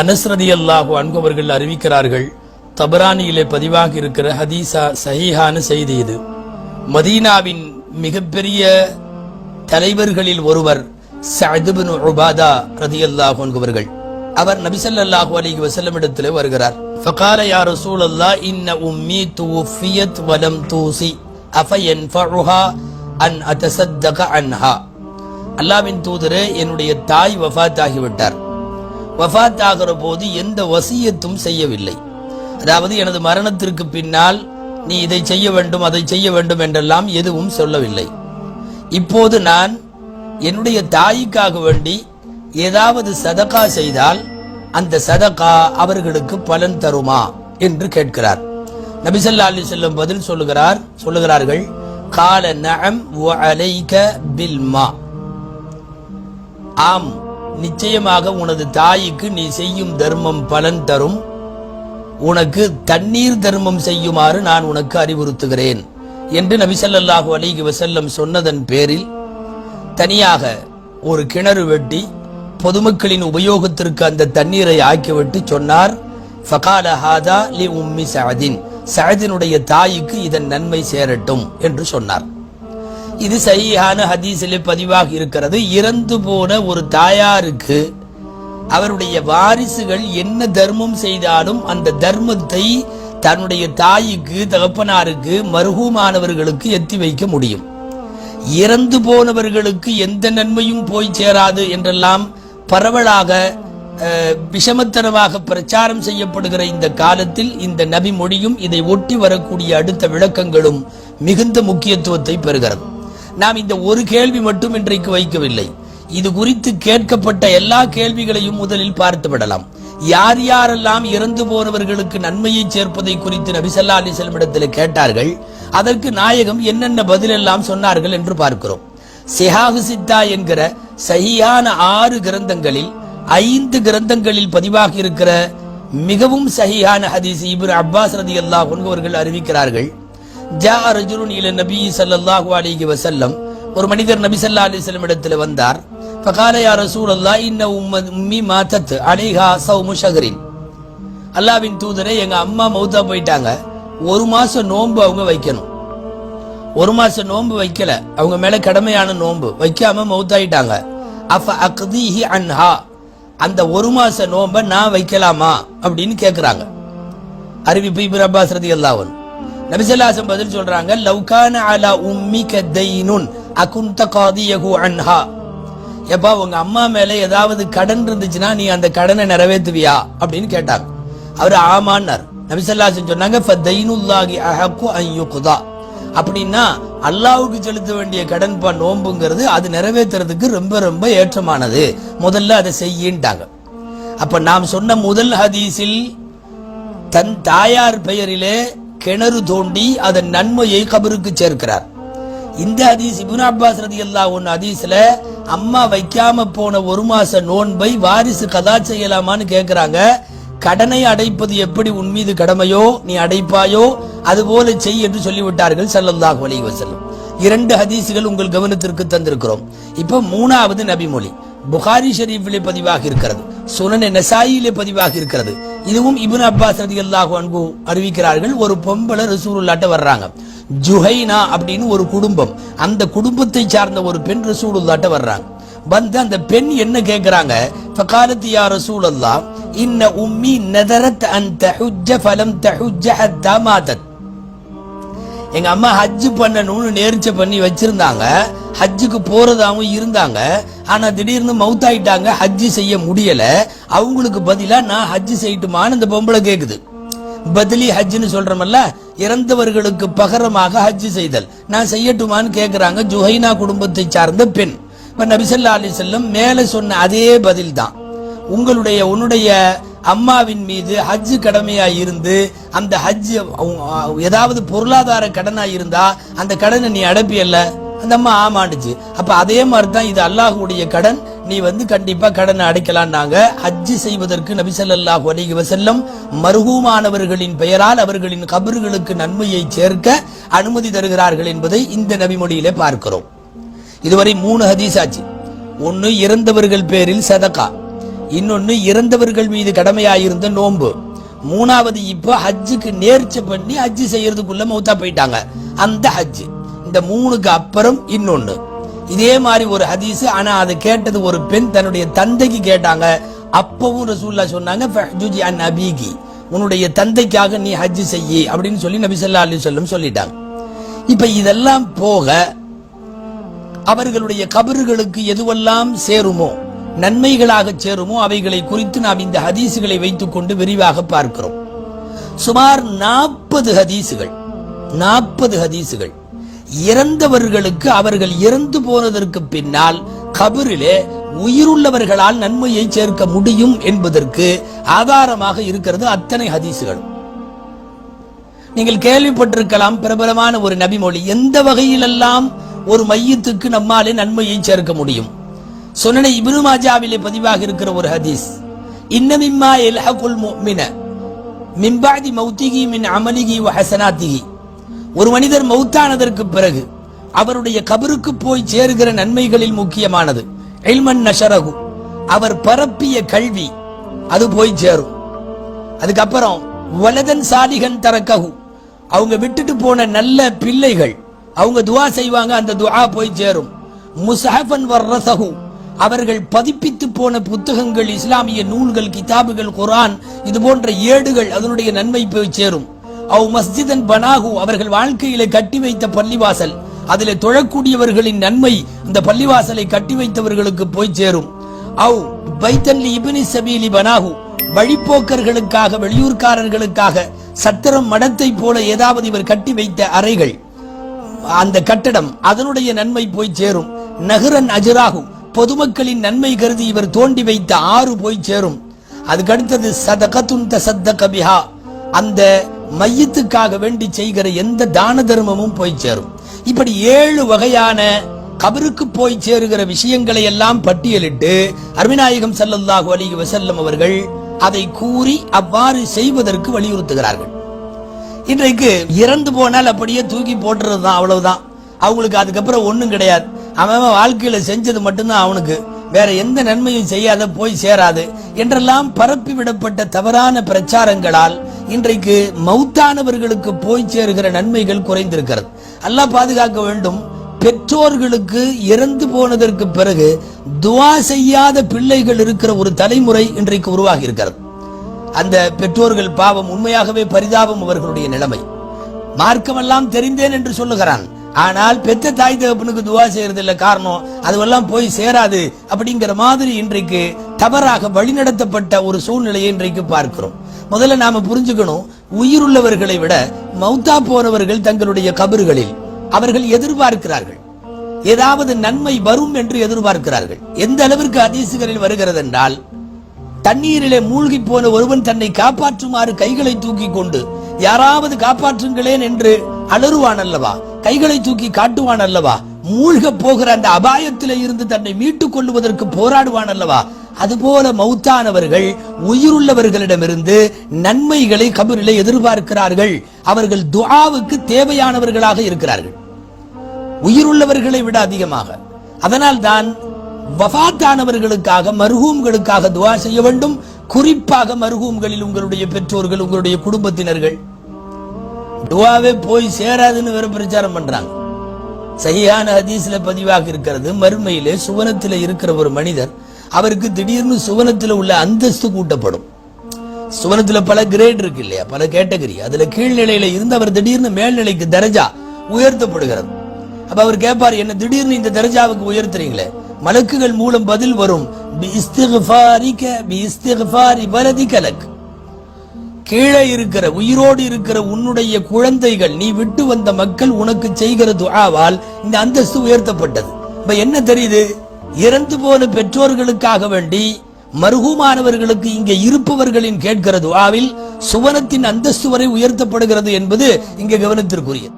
அனஸ்ரதி அல்லாஹு அன்பவர்கள் அறிவிக்கிறார்கள் தபரானியிலே பதிவாக இருக்கிற ஹதீசா சஹீஹான செய்தி இது. மதீனாவின் மிகப்பெரிய தலைவர்களில் ஒருவர் சஅதுபின் உபாதா ரதியல்லாஹு அன்குவர்கள் அவர் நபிசல்லாஹு அலைஹி வஸல்லம் இடத்திலே வருகிறார். ஃபகால யா ரசூலல்லாஹ் இன்ன உம்மி துஃபியத் வலம் தூசி அஃபயன்ஃபஉஹா அன் அத்தசத்தக அன்ஹா. அல்லாவின் தூதரே என்னுடைய தாய் வஃபாத் ஆகிவிட்டார். வஃபாத் ஆகிற போது எந்த வசியத்தும் செய்யவில்லை. அதாவது எனது மரணத்திற்கு பின்னால் நீ இதை செய்ய வேண்டும் அதை செய்ய வேண்டும் என்றெல்லாம் எதுவும் சொல்லவில்லை. இப்போது நான் என்னுடைய தாய்க்காக வேண்டி ஏதாவது சதகா செய்தால் அந்த சதகா அவர்களுக்கு பலன் தருமா என்று கேட்கிறார். நபிசல்லா அலி செல்லும் பதில் சொல்லுகிறார் சொல்லுகிறார்கள் கால நகம் வ ஆம் நிச்சயமாக உனது தாய்க்கு நீ செய்யும் தர்மம் பலன் தரும். உனக்கு தண்ணீர் தர்மம் செய்யுமாறு நான் உனக்கு அறிவுறுத்துகிறேன். என்று நபிசல்லாஹு அலிகி வசல்லம் சொன்னதன் பேரில் தனியாக ஒரு கிணறு வெட்டி பொதுமக்களின் உபயோகத்திற்கு அந்த தண்ணீரை ஆக்கிவிட்டு சொன்னார் ஃபகால ஹாதா லி உம்மி சஹதின் சஹதினுடைய தாய்க்கு இதன் நன்மை சேரட்டும் என்று சொன்னார். இது சையான ஹதீஸிலே பதிவாக இருக்கிறது. இறந்து போன ஒரு தாயாருக்கு அவருடைய வாரிசுகள் என்ன தர்மம் செய்தாலும் அந்த தர்மத்தை தன்னுடைய தாய்க்கு தகப்பனாருக்கு மருகுமானவர்களுக்கு எத்தி வைக்க முடியும். இறந்து போனவர்களுக்கு எந்த நன்மையும் போய் சேராது என்றெல்லாம் பரவலாக விஷமத்தனமாக பிரச்சாரம் செய்யப்படுகிற இந்த காலத்தில் இந்த நபி மொழியும் இதை ஒட்டி வரக்கூடிய அடுத்த விளக்கங்களும் மிகுந்த முக்கியத்துவத்தை பெறுகிறது. நாம் இந்த ஒரு கேள்வி மட்டும் இன்றைக்கு வைக்கவில்லை. இது குறித்து கேட்கப்பட்ட எல்லா கேள்விகளையும் முதலில் பார்த்து விடலாம். யார் யாரெல்லாம் இறந்து போனவர்களுக்கு நன்மையை சேர்ப்பதை குறித்து நபிசல்லா அலி செல்மிடத்தில் கேட்டார்கள் அதற்கு நாயகம் என்னென்ன பதிலெல்லாம் சொன்னார்கள் என்று பார்க்கிறோம். சிஹாகு சித்தா என்கிற சகியான ஆறு கிரந்தங்களில் ஐந்து கிரந்தங்களில் பதிவாகி இருக்கிற மிகவும் சகியான ஹதீஸ் இபுர் அப்பாஸ் ரதி அல்லாஹ் அவர்கள் அறிவிக்கிறார்கள் ஜா ரஜுலுன் இல நபி ஸல்லல்லாஹு அலைஹி வஸல்லம். ஒரு மனிதர் நபி சல்லா அலைஹி வஸல்லம் இடத்தில் வந்தார். ஃபகால யா இன்ன உம்ம உம்மி மாத்தத் அலைஹா ஸௌமு ஷஹரின். அல்லாஹ்வின் தூதரே எங்க அம்மா மௌத்தா போயிட்டாங்க. ஒரு மாசம் நோன்பு அவங்க வைக்கணும். ஒரு மாசம் நோன்பு வைக்கல. அவங்க மேல கடமையான நோன்பு. வைக்காம மௌத்தாயிட்டாங்க. அஃப அக்தீஹி அன்ஹா. அந்த ஒரு மாச நோன்பை நான் வைக்கலாமா? அப்படின்னு கேக்குறாங்க. அறிவிப்பு இப்னு அப்பாஸ் ரதியல்லாஹு நபிசல்லாசம் பதில் சொல்றாங்க லவ்கான அலா உம்மி தைனுன் அகுந்த காதியகு அன்ஹா. எப்பா உங்க அம்மா மேல ஏதாவது கடன் இருந்துச்சுன்னா நீ அந்த கடனை நிறைவேற்றுவியா? அப்படின்னு கேட்டாங்க. அவர் ஆமான்னார். நபிசல்லாசன் சொன்னாங்க ஃபதைனுல்லாகி அஹக்கு அன் அப்படின்னா அல்லாவுக்கு செலுத்த வேண்டிய கடன் பா நோன்புங்கிறது அது நிறைவேற்றுறதுக்கு ரொம்ப ரொம்ப ஏற்றமானது. முதல்ல அதை செய்யின்ட்டாங்க. அப்ப நாம் சொன்ன முதல் ஹதீஸில் தன் தாயார் பெயரிலே கிணறு தோண்டி அதன் நன்மையை கபருக்கு சேர்க்கிறார். இந்த ஹதீஸ் இபுன் அப்பாஸ் ரதி அல்லா ஒன் ஹதீஸ்ல அம்மா வைக்காம போன ஒரு மாச நோன்பை வாரிசு கதா செய்யலாமான்னு கேட்கிறாங்க கடனை அடைப்பது எப்படி உன் மீது கடமையோ நீ அடைப்பாயோ அதுபோல செய் என்று சொல்லிவிட்டார்கள் சல்லல்லாஹ் அலி வசல்லம் இரண்டு ஹதீசுகள் உங்கள் கவனத்திற்கு தந்திருக்கிறோம். இப்ப மூணாவது நபிமொழி. புகாரி ஷெரீஃபிலே பதிவாக இருக்கிறது. சுனன நெசாயிலே பதிவாக இருக்கிறது. இதுவும் இப்னு அப்பாஸ் ரதியல்லாஹு அன்பு அறிவிக்கிறார்கள். ஒரு பொம்பளை ரசூலுல்லாட்ட வர்றாங்க. ஜுஹைனா அப்படின்னு ஒரு குடும்பம். அந்த குடும்பத்தை சார்ந்த ஒரு பெண் ரசூலுல்லாட்ட வர்றாங்க. வந்து அந்த பெண் என்ன கேட்கிறாங்க ஃபகாலத்து யா ரசூலல்லா இன்ன உம்மி நதரத் அன் தஹுஜ்ஜ ஃபலம் தஹுஜ்ஜ ஹத்தா மாதத். எங்க அம்மா ஹஜ் பண்ணணும்னு நேர்ச்ச பண்ணி வச்சிருந்தாங்க. ஹஜ்ஜுக்கு போறதாகவும் இருந்தாங்க. ஆனா திடீர்னு மவுத்தாயிட்டாங்க. ஹஜ் செய்ய முடியல. அவங்களுக்கு பதிலா நான் ஹஜ் செய்யட்டுமான்னு இந்த பொம்பளை கேக்குது. பதிலி ஹஜ்ஜுன்னு சொல்றமல்ல இறந்தவர்களுக்கு பகரமாக ஹஜ் செய்தல். நான் செய்யட்டுமான்னு கேக்குறாங்க. ஜுஹைனா குடும்பத்தை சார்ந்த பெண். இப்ப நபிசல்லா அலி செல்லம் மேல சொன்ன அதே பதில் தான் உங்களுடைய உன்னுடைய அம்மாவின் மீது ஹஜ் கடமையா இருந்து அந்த ஹஜ் ஏதாவது பொருளாதார கடனா இருந்தா அந்த கடனை நீ அடைப்பியல்ல. அந்த அம்மா ஆமாண்டுச்சு. அப்ப அதே மாதிரி தான் இது அல்லாஹுடைய கடன். நீ வந்து கண்டிப்பா கடனை அடைக்கலான்னாங்க ஹஜ் செய்வதற்கு நபிசல்லாஹு அலிஹி வசல்லம் வஸல்லம் மர்ஹூமானவர்களின் பெயரால் அவர்களின் கபர்களுக்கு நன்மையை சேர்க்க அனுமதி தருகிறார்கள் என்பதை இந்த நபிமொழியிலே பார்க்கிறோம். இதுவரை மூணு ஹதீஸ் ஆச்சு. ஒன்னு இறந்தவர்கள் பேரில் சதகா இன்னொன்னு இறந்தவர்கள் மீது கடமையாயிருந்த நோன்பு. மூணாவது இப்போ ஹஜ்ஜுக்கு நேர்ச்சி பண்ணி ஹஜ்ஜு செய்யறதுக்குள்ள மௌத்தா போயிட்டாங்க. அந்த ஹஜ் இந்த மூணுக்கு அப்புறம் இன்னொன்னு. இதே மாதிரி ஒரு ஹதீஸ் ஆனா அதை கேட்டது ஒரு பெண் தன்னுடைய தந்தைக்கு கேட்டாங்க. அப்பவும் ரசூல்லா சொன்னாங்க "ஃபஹ்ஜுஜி அன் அபீகி. உன்னுடைய தந்தைக்காக நீ ஹஜ் செய்யி அப்படின்னு சொல்லி நபி ஸல்லல்லாஹு அலைஹி சொல்லிட்டாங்க. இப்ப இதெல்லாம் போக அவர்களுடைய கபறுகளுக்கு எதுவெல்லாம் சேருமோ நன்மைகளாக சேருமோ அவைகளை குறித்து நாம் இந்த ஹதீசுகளை வைத்துக்கொண்டு விரிவாக பார்க்கிறோம். சுமார் நாற்பது ஹதீசுகள் நாற்பது ஹதீசுகள். இறந்தவர்களுக்கு அவர்கள் இறந்து போனதற்கு பின்னால் கபரிலே உயிருள்ளவர்களால் நன்மையை சேர்க்க முடியும் என்பதற்கு ஆதாரமாக இருக்கிறது அத்தனை ஹதீசுகள் நீங்கள் கேள்விப்பட்டிருக்கலாம் பிரபலமான ஒரு நபிமொழி எந்த வகையிலெல்லாம் ஒரு மையத்துக்கு நம்மாலே நன்மையை சேர்க்க முடியும்? சொன்ன இப்னு மாஜாவிலே பதிவாக இருக்கிற ஒரு ஹதீஸ். இன்னமிம்மா எல்ஹகுல் முஃமின மிம்பாதி மௌத்திகி மின் அமலிகி வ ஹசனாத்திகி. ஒரு மனிதர் மௌத்தானதற்கு பிறகு அவருடைய கபருக்கு போய் சேருகிற நன்மைகளில் முக்கியமானது இல்மன் நஷரகு அவர் பரப்பிய கல்வி அது போய் சேரும். அதுக்கப்புறம் வலதன் சாலிகன் தரக்ககு அவங்க விட்டுட்டு போன நல்ல பிள்ளைகள் அவங்க துவா செய்வாங்க அந்த துவா போய் சேரும். முசஹபன் வர்ரசகு அவர்கள் பதிப்பித்து போன புத்தகங்கள் இஸ்லாமிய நூல்கள் கிதாபுகள் குரான் இது போன்ற ஏடுகள் அதனுடைய நன்மை போய் சேரும். அவ் மஸ்ஜிதன் பனாகு அவர்கள் வாழ்க்கையில கட்டி வைத்த பள்ளிவாசல். அதில் தொழக்கூடியவர்களின் நன்மை இந்த பள்ளிவாசலை கட்டி வைத்தவர்களுக்கு போய் சேரும். அவ் பைத்தன்லி இபினி சபீலி பனாகு வழிப்போக்கர்களுக்காக வெளியூர்காரர்களுக்காக சத்திரம் மடத்தை போல ஏதாவது இவர் கட்டி வைத்த அறைகள். அந்த கட்டடம் அதனுடைய நன்மை போய் சேரும். நகரன் அஜராகும் பொதுமக்களின் நன்மை கருதி இவர் தோண்டி வைத்த ஆறு போய் சேரும். அதுக்கடுத்தது சதகத்துன் தசத்தக பிஹா. அந்த மையத்துக்காக வேண்டி செய்கிற எந்த தான தர்மமும் போய் சேரும். இப்படி ஏழு வகையான கபருக்கு போய் சேருகிற விஷயங்களை எல்லாம் பட்டியலிட்டு அருமிநாயகம் சல்லல்லாஹு அலைஹி வசல்லம் அவர்கள் அதை கூறி அவ்வாறு செய்வதற்கு வலியுறுத்துகிறார்கள். இன்றைக்கு இறந்து போனால் அப்படியே தூக்கி போட்டுறது தான் அவ்வளவுதான். அவங்களுக்கு அதுக்கப்புறம் ஒண்ணும் கிடையாது. அவன் வாழ்க்கையில செஞ்சது மட்டும்தான் அவனுக்கு. வேற எந்த நன்மையும் செய்யாத போய் சேராது. என்றெல்லாம் பரப்பி விடப்பட்ட தவறான பிரச்சாரங்களால் இன்றைக்கு மௌத்தானவர்களுக்கு போய் சேருகிற நன்மைகள் குறைந்திருக்கிறது. அல்லாஹ் பாதுகாக்க வேண்டும். பெற்றோர்களுக்கு இறந்து போனதற்கு பிறகு துவா செய்யாத பிள்ளைகள் இருக்கிற ஒரு தலைமுறை இன்றைக்கு உருவாகி இருக்கிறது. அந்த பெற்றோர்கள் பாவம் உண்மையாகவே பரிதாபம் அவர்களுடைய நிலைமை. மார்க்கமெல்லாம் தெரிந்தேன் என்று சொல்லுகிறான். ஆனால் பெத்த தாய் தகப்பனுக்கு துவா செய்யறது இல்ல காரணம் அதுவெல்லாம் போய் சேராது. அப்படிங்கிற மாதிரி இன்றைக்கு தவறாக வழிநடத்தப்பட்ட ஒரு சூழ்நிலையை இன்றைக்கு பார்க்கிறோம். முதல்ல நாம புரிஞ்சுக்கணும் உயிருள்ளவர்களை விட மௌத்தா போனவர்கள் தங்களுடைய கபறுகளில் அவர்கள் எதிர்பார்க்கிறார்கள். ஏதாவது நன்மை வரும் என்று எதிர்பார்க்கிறார்கள். எந்த அளவிற்கு அதிசுகளில் வருகிறது என்றால் தண்ணீரிலே மூழ்கி போன ஒருவன் தன்னை காப்பாற்றுமாறு கைகளை தூக்கி கொண்டு யாராவது காப்பாற்றுங்களேன் என்று அலறுவான் அல்லவா? கைகளை தூக்கி காட்டுவான் அல்லவா? மூழ்க போகிற அந்த அபாயத்தில் இருந்து தன்னை மீட்டுக் கொள்வதற்கு போராடுவான் அல்லவா? அதுபோல மௌத்தானவர்கள் உயிருள்ளவர்களிடமிருந்து நன்மைகளை கபரிலே எதிர்பார்க்கிறார்கள். அவர்கள் துஆவுக்கு தேவையானவர்களாக இருக்கிறார்கள். உயிருள்ளவர்களை விட அதிகமாக. அதனால் தான் வஃபாத்தானவர்களுக்காக மருகூம்களுக்காக துவா செய்ய வேண்டும். குறிப்பாக மருகூம்களில் உங்களுடைய பெற்றோர்கள் உங்களுடைய குடும்பத்தினர்கள். துவாவே போய் சேராதுன்னு வேற பிரச்சாரம் பண்றாங்க. சரியான ஹதீஸ்ல பதிவாக இருக்கிறது மறுமையிலே சுவனத்தில் இருக்கிற ஒரு மனிதர் அவருக்கு திடீர்னு சுவனத்தில் உள்ள அந்தஸ்து கூட்டப்படும். சுவனத்துல பல கிரேட் இருக்கு இல்லையா? பல கேட்டகரி அதுல கீழ்நிலையில இருந்து அவர் திடீர்னு மேல்நிலைக்கு தரஜா உயர்த்தப்படுகிறது. அப்ப அவர் கேட்பார் என்ன திடீர்னு இந்த தரஜாவுக்கு உயர்த்துறீங்களே? மலக்குகள் மூலம் பதில் வரும். "பி இஸ்திக்ஃபாரிக, பி இஸ்திக்ஃபாரி வலதிக கலக்கு கீழே இருக்கிற உயிரோடு இருக்கிற உன்னுடைய குழந்தைகள் நீ விட்டு வந்த மக்கள் உனக்கு செய்கிற துஆவால் இந்த அந்தஸ்து உயர்த்தப்பட்டது. இப்ப என்ன தெரியுது? இறந்து போன பெற்றோர்களுக்காக வேண்டி மருகுமானவர்களுக்கு இங்கே இருப்பவர்களின் கேட்கிற துஆவில் சுவனத்தின் அந்தஸ்து வரை உயர்த்தப்படுகிறது என்பது இங்கே கவனத்திற்குரியது.